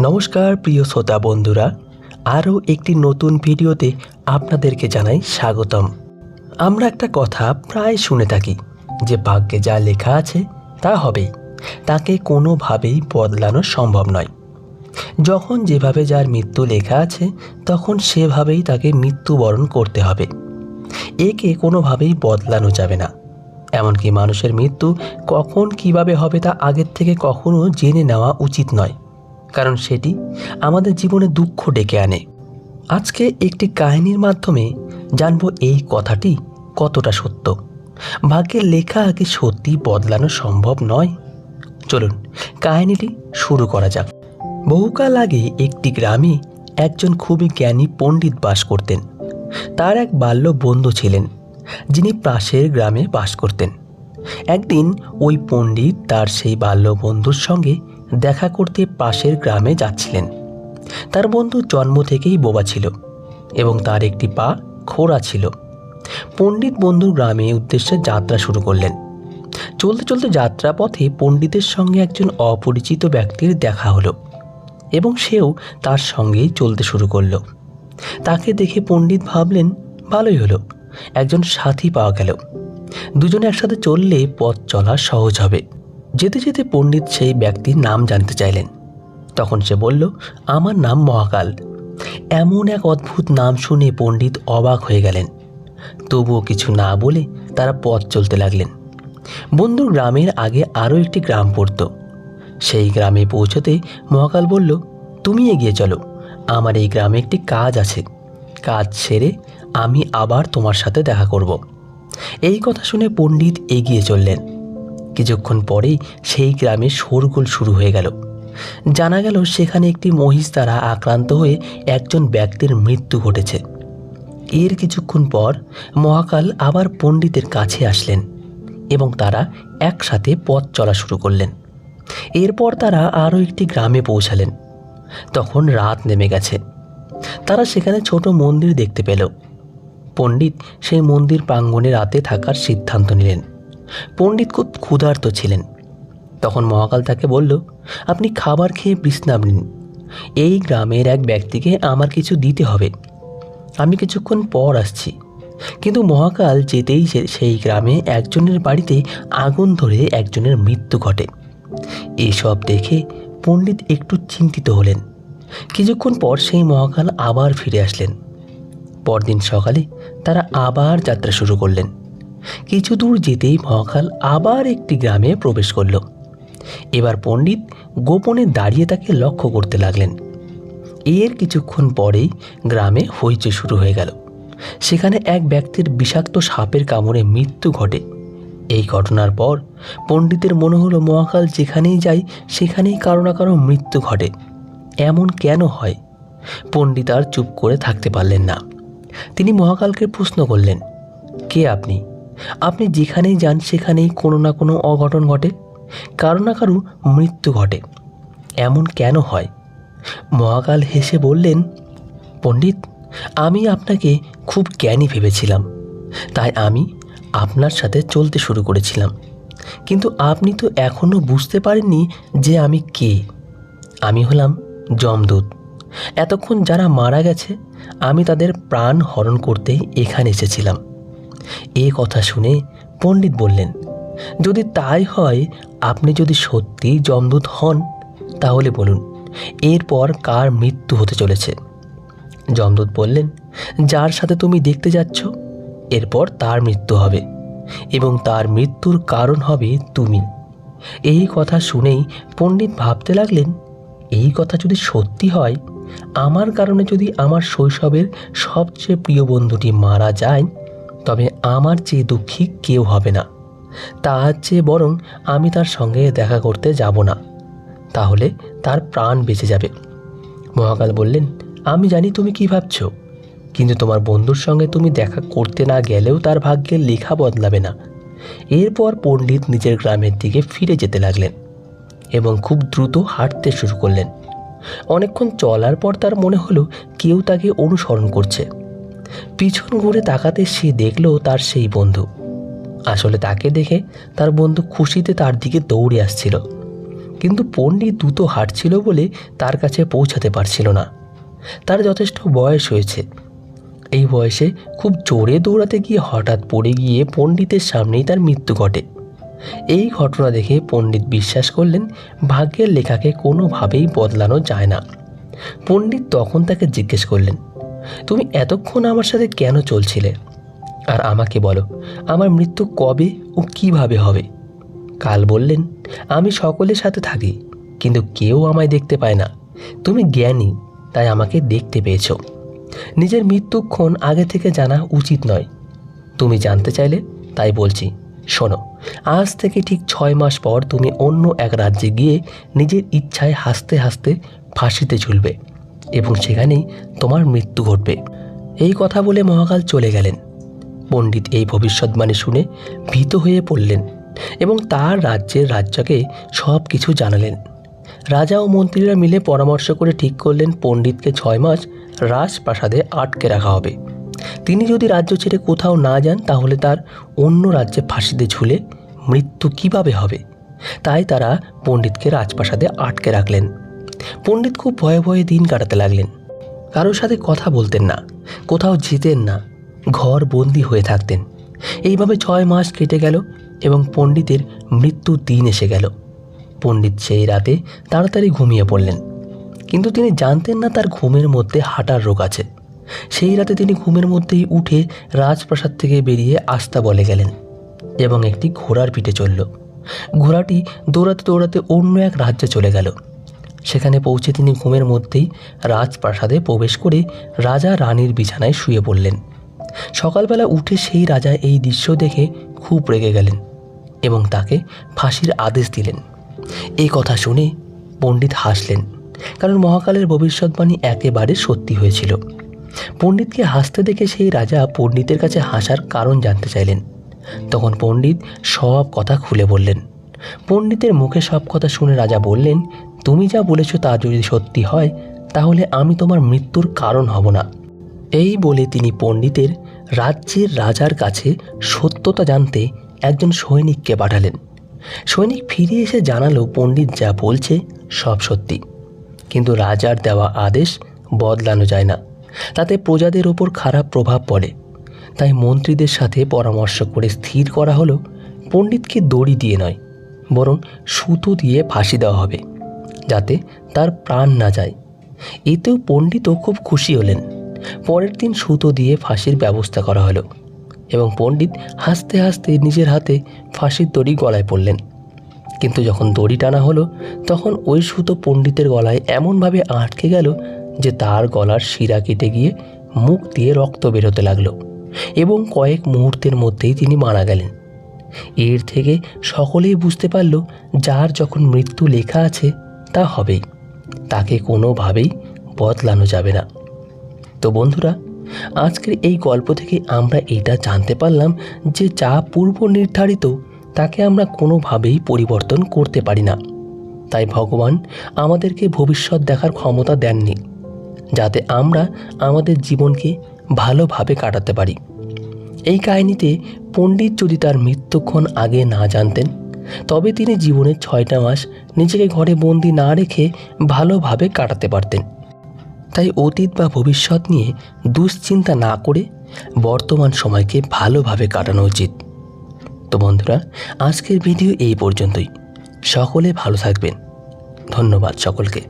নমস্কার, প্রিয় শ্রোতা বন্ধুরা। আরও একটি নতুন ভিডিওতে আপনাদেরকে জানাই স্বাগতম। আমরা একটা কথা প্রায় শুনে থাকি, যে ভাগ্যে যা লেখা আছে তা হবেই। তাকে কোনোভাবেই বদলানো সম্ভব নয়। যখন যেভাবে যার মৃত্যু লেখা আছে, তখন সেভাবেই তাকে মৃত্যুবরণ করতে হবে। একে কোনোভাবেই বদলানো যাবে না। এমনকি মানুষের মৃত্যু কখন কীভাবে হবে তা আগের থেকে কখনো জেনে নেওয়া উচিত নয়। কারণ সেটি আমাদের জীবনে দুঃখ ডেকে আনে। আজকে একটি কাহিনীর মাধ্যমে জানব এই কথাটি কতটা সত্য। ভাগ্যের লেখা আগে সত্যি বদলানো সম্ভব নয়। চলুন, কাহিনীটি শুরু করা যাক। বহুকাল আগে একটি গ্রামে একজন খুবই জ্ঞানী পণ্ডিত বাস করতেন। তার এক বাল্য বন্ধু ছিলেন, যিনি পাশের গ্রামে বাস করতেন। একদিন ওই পণ্ডিত তার সেই বাল্য বন্ধুর সঙ্গে দেখা করতে পাশের গ্রামে যাচ্ছিলেন। তার বন্ধু জন্ম থেকেই বোবা ছিল এবং তার একটি পা খোড়া ছিল। পণ্ডিত বন্ধু গ্রামে উদ্দেশ্যে যাত্রা শুরু করলেন। চলতে চলতে যাত্রা পথে পণ্ডিতের সঙ্গে একজন অপরিচিত ব্যক্তির দেখা হলো এবং সেও তার সঙ্গেই চলতে শুরু করল। তাকে দেখে পণ্ডিত ভাবলেন, ভালোই হলো, একজন সাথী পাওয়া গেল। দুজনে একসাথে চললে পথ চলা সহজ হবে। যেতে যেতে পণ্ডিত সেই ব্যক্তির নাম জানতে চাইলেন। তখন সে বলল, আমার নাম মহাকাল। এমন এক অদ্ভুত নাম শুনে পণ্ডিত অবাক হয়ে গেলেন। তবুও কিছু না বলে তারা পথ চলতে লাগলেন। বন্ধুর গ্রামের আগে আরও একটি গ্রাম পড়ত। সেই গ্রামে পৌঁছতে মহাকাল বলল, তুমি এগিয়ে চলো। আমার এই গ্রামে একটি কাজ আছে। কাজ সেরে আমি আবার তোমার সাথে দেখা করব। এই কথা শুনে পণ্ডিত এগিয়ে চললেন। কিছুক্ষণ পরেই সেই গ্রামে শোরগোল শুরু হয়ে গেল। জানা গেল সেখানে একটি মহিষ দ্বারা আক্রান্ত হয়ে একজন ব্যক্তির মৃত্যু ঘটেছে। এর কিছুক্ষণ পর মহাকাল আবার পণ্ডিতের কাছে আসলেন এবং তারা একসাথে পথ চলা শুরু করলেন। এরপর তারা আরও একটি গ্রামে পৌঁছালেন। তখন রাত নেমে গেছে। তারা সেখানে ছোট মন্দির দেখতে পেল। পণ্ডিত সেই মন্দির প্রাঙ্গণে রাতে থাকার সিদ্ধান্ত নিলেন। পণ্ডিত খুব ক্ষুধার্ত ছিলেন। তখন মহাকাল তাকে বলল, আপনি খাবার খেয়ে বিশ্রাম নিন। এই গ্রামের এক ব্যক্তিকে আমার কিছু দিতে হবে। আমি কিছুক্ষণ পর আসছি। কিন্তু মহাকাল যেতেই সেই গ্রামে একজনের বাড়িতে আগুন ধরে একজনের মৃত্যু ঘটে। এসব দেখে পণ্ডিত একটু চিন্তিত হলেন। কিছুক্ষণ পর সেই মহাকাল আবার ফিরে আসলেন। পরদিন সকালে তারা আবার যাত্রা শুরু করলেন। কিছু দূর যেতেই মহাকাল আবার একটি গ্রামে প্রবেশ করল। এবার পণ্ডিত গোপনে দাঁড়িয়ে তাকে লক্ষ্য করতে লাগলেন। এর কিছুক্ষণ পরেই গ্রামে হইচই শুরু হয়ে গেল। সেখানে এক ব্যক্তির বিষাক্ত সাপের কামড়ে মৃত্যু ঘটে। এই ঘটনার পর পণ্ডিতের মনে হলো মহাকাল যেখানেই যায় সেখানেই কারও না কারও মৃত্যু ঘটে। এমন কেন হয়? পণ্ডিত আর চুপ করে থাকতে পারলেন না। তিনি মহাকালকে প্রশ্ন করলেন, কে আপনি? আপনি যেখানেই যান, সেখানেই কোনো না কোনো অঘটন ঘটে, কারও না কারও মৃত্যু ঘটে। এমন কেন হয়? মহাকাল হেসে বললেন, পণ্ডিত, আমি আপনাকে খুব জ্ঞানী ভেবেছিলাম। তাই আমি আপনার সাথে চলতে শুরু করেছিলাম। কিন্তু আপনি তো এখনও বুঝতে পারেননি যে আমি কে। আমি হলাম যমদূত। এতক্ষণ যারা মারা গেছে, আমি তাদের প্রাণ হরণ করতে এখানে এসেছিলাম। এ কথা শুনে পণ্ডিত বললেন, যদি তাই হয়, আপনি যদি সত্যি যমদূত হন, তাহলে বলুন, এরপর কার মৃত্যু হতে চলেছে? যমদূত বললেন, যার সাথে তুমি দেখতে যাচ্ছ, এরপর তার মৃত্যু হবে, এবং তার মৃত্যুর কারণ হবে তুমি। এই কথা শুনেই পণ্ডিত ভাবতে লাগলেন, এই কথা যদি সত্যি হয়, আমার কারণে যদি আমার শৈশবের সবচেয়ে প্রিয় বন্ধুটি মারা যায় তবে আমার চেয়ে দুঃখী কেউ হবে না। তার চেয়ে বরং আমি তার সঙ্গে দেখা করতে যাব না। তাহলে তার প্রাণ বেঁচে যাবে। মহাকাল বললেন, আমি জানি তুমি কি ভাবছ। কিন্তু তোমার বন্ধুর সঙ্গে তুমি দেখা করতে না গেলেও তার ভাগ্যের লেখা বদলাবে না। এরপর পণ্ডিত নিজের গ্রামের দিকে ফিরে যেতে লাগলেন এবং খুব দ্রুত হাঁটতে শুরু করলেন। অনেকক্ষণ চলার পর তার মনে হলো কেউ তাকে অনুসরণ করছে। পিছন ঘুরে তাকাতে সে দেখল তার সেই বন্ধু। আসলে তাকে দেখে তার বন্ধু খুশিতে তার দিকে দৌড়ে আসছিল। কিন্তু পণ্ডিত দ্রুত হাঁটছিল বলে তার কাছে পৌঁছাতে পারছিল না। তার যথেষ্ট বয়স হয়েছে। এই বয়সে খুব জোরে দৌড়াতে গিয়ে হঠাৎ পড়ে গিয়ে পণ্ডিতের সামনেই তার মৃত্যু ঘটে। এই ঘটনা দেখে পণ্ডিত বিশ্বাস করলেন, ভাগ্যের লেখাকে কোনোভাবেই বদলানো যায় না। পণ্ডিত তখন তাকে জিজ্ঞেস করলেন তুমি এতক্ষণ আমার সাথে কেন চলছিলে? আর আমাকে বলো, আমার মৃত্যু কবে ও কীভাবে হবে? কাল বললেন, আমি সকলের সাথে থাকি, কিন্তু কেউ আমায় দেখতে পায় না। তুমি জ্ঞানী, তাই আমাকে দেখতে পেয়েছ। নিজের মৃত্যুক্ষণ আগে থেকে জানা উচিত নয়। তুমি জানতে চাইলে তাই বলছি, শোনো, আজ থেকে ঠিক ছয় মাস পর তুমি অন্য এক রাজ্যে গিয়ে নিজের ইচ্ছায় হাসতে হাসতে ফাঁসিতে ঝুলবে। এবং সেখানেই তোমার মৃত্যু ঘটবে। এই কথা বলে মহাকাল চলে গেলেন। পণ্ডিত এই ভবিষ্যৎবাণী শুনে ভীত হয়ে পড়লেন এবং তার রাজ্যের রাজ্যকে সব কিছু জানালেন। রাজা ও মন্ত্রীরা মিলে পরামর্শ করে ঠিক করলেন পণ্ডিতকে ছয় মাস রাজপ্রাসাদে আটকে রাখা হবে। তিনি যদি রাজ্য ছেড়ে কোথাও না যান, তাহলে তার অন্য রাজ্যে ফাঁসিতে ঝুলে মৃত্যু কীভাবে হবে? তাই তারা পণ্ডিতকে রাজপ্রাসাদে আটকে রাখলেন। পণ্ডিত খুব ভয়ে ভয়ে দিন কাটাতে লাগলেন। কারোর সাথে কথা বলতেন না, কোথাও যেতেন না, ঘর বন্দি হয়ে থাকতেন। এইভাবে ছয় মাস কেটে গেল এবং পণ্ডিতের মৃত্যুর দিন এসে গেল। পণ্ডিত সেই রাতে তাড়াতাড়ি ঘুমিয়ে পড়লেন। কিন্তু তিনি জানতেন না তার ঘুমের মধ্যে হাঁটার রোগ আছে। সেই রাতে তিনি ঘুমের মধ্যেই উঠে রাজপ্রাসাদ থেকে বেরিয়ে আস্তা বলে গেলেন এবং একটি ঘোড়ার পিঠে চলল ঘোড়াটি দৌড়াতে দৌড়াতে অন্য এক রাজ্যে চলে গেল। সেখানে পৌঁছে তিনি ঘুমের মধ্যেই রাজপ্রাসাদে প্রবেশ করে রাজা রানীর বিছানায় শুয়ে পড়লেন। সকালবেলা উঠে সেই রাজা এই দৃশ্য দেখে খুব রেগে গেলেন এবং তাকে ফাঁসির আদেশ দিলেন। এই কথা শুনে পণ্ডিত হাসলেন, কারণ মহাকালের ভবিষ্যৎবাণী একেবারে সত্যি হয়েছিল। পণ্ডিতকে হাসতে দেখে সেই রাজা পণ্ডিতের কাছে হাসার কারণ জানতে চাইলেন। তখন পণ্ডিত সব কথা খুলে বললেন। পণ্ডিতের মুখে সব কথা শুনে রাজা বললেন তুমি যা বলেছ তা যদি সত্যি হয়, তাহলে আমি তোমার মৃত্যুর কারণ হব না। এই বলে তিনি পণ্ডিতের রাজ্যের রাজার কাছে সত্যতা জানতে একজন সৈনিককে পাঠালেন। সৈনিক ফিরে এসে জানালো, পণ্ডিত যা বলছে সব সত্যি। কিন্তু রাজার দেওয়া আদেশ বদলানো যায় না। তাতে প্রজাদের ওপর খারাপ প্রভাব পড়ে। তাই মন্ত্রীদের সাথে পরামর্শ করে স্থির করা হলো, পণ্ডিতকে দড়ি দিয়ে নয়, বরং সুতো দিয়ে ফাঁসি দেওয়া হবে। যাতে তার প্রাণ না যায়। এতেও পণ্ডিতও খুব খুশি হলেন। পরের দিন সুতো দিয়ে ফাঁসির ব্যবস্থা করা হলো এবং পণ্ডিত হাসতে হাসতে নিজের হাতে ফাঁসির দড়ি গলায় পড়লেন। কিন্তু যখন দড়ি টানা হলো, তখন ওই সুতো পণ্ডিতের গলায় এমনভাবে আটকে গেল যে তার গলার শিরা কেটে গিয়ে মুখ দিয়ে রক্ত বেরোতে লাগল এবং কয়েক মুহূর্তের মধ্যেই তিনি মারা গেলেন। এর থেকে সকলেই বুঝতে পারল যার যখন মৃত্যু লেখা আছে তা হবেই। তাকে কোনোভাবেই বদলানো যাবে না। তো বন্ধুরা, আজকের এই গল্প থেকে আমরা এটা জানতে পারলাম যে যা পূর্ব নির্ধারিত, তাকে আমরা কোনোভাবেই পরিবর্তন করতে পারি না। তাই ভগবান আমাদেরকে ভবিষ্যৎ দেখার ক্ষমতা দেননি, যাতে আমরা আমাদের জীবনকে ভালোভাবে কাটাতে পারি। এই কাহিনীতে পণ্ডিত যদি তার মৃত্যুক্ষণ আগে না জানতেন তবে তিনি জীবনের ছয়টা মাস নিজেকে ঘরে বন্দি না রেখে ভালোভাবে কাটাতে পারতেন। তাই অতীত বা ভবিষ্যৎ নিয়ে দুশ্চিন্তা না করে বর্তমান সময়কে ভালোভাবে কাটানো উচিত। তো বন্ধুরা, আজকের ভিডিও এই পর্যন্তই। সকলে ভালো থাকবেন। ধন্যবাদ সকলকে।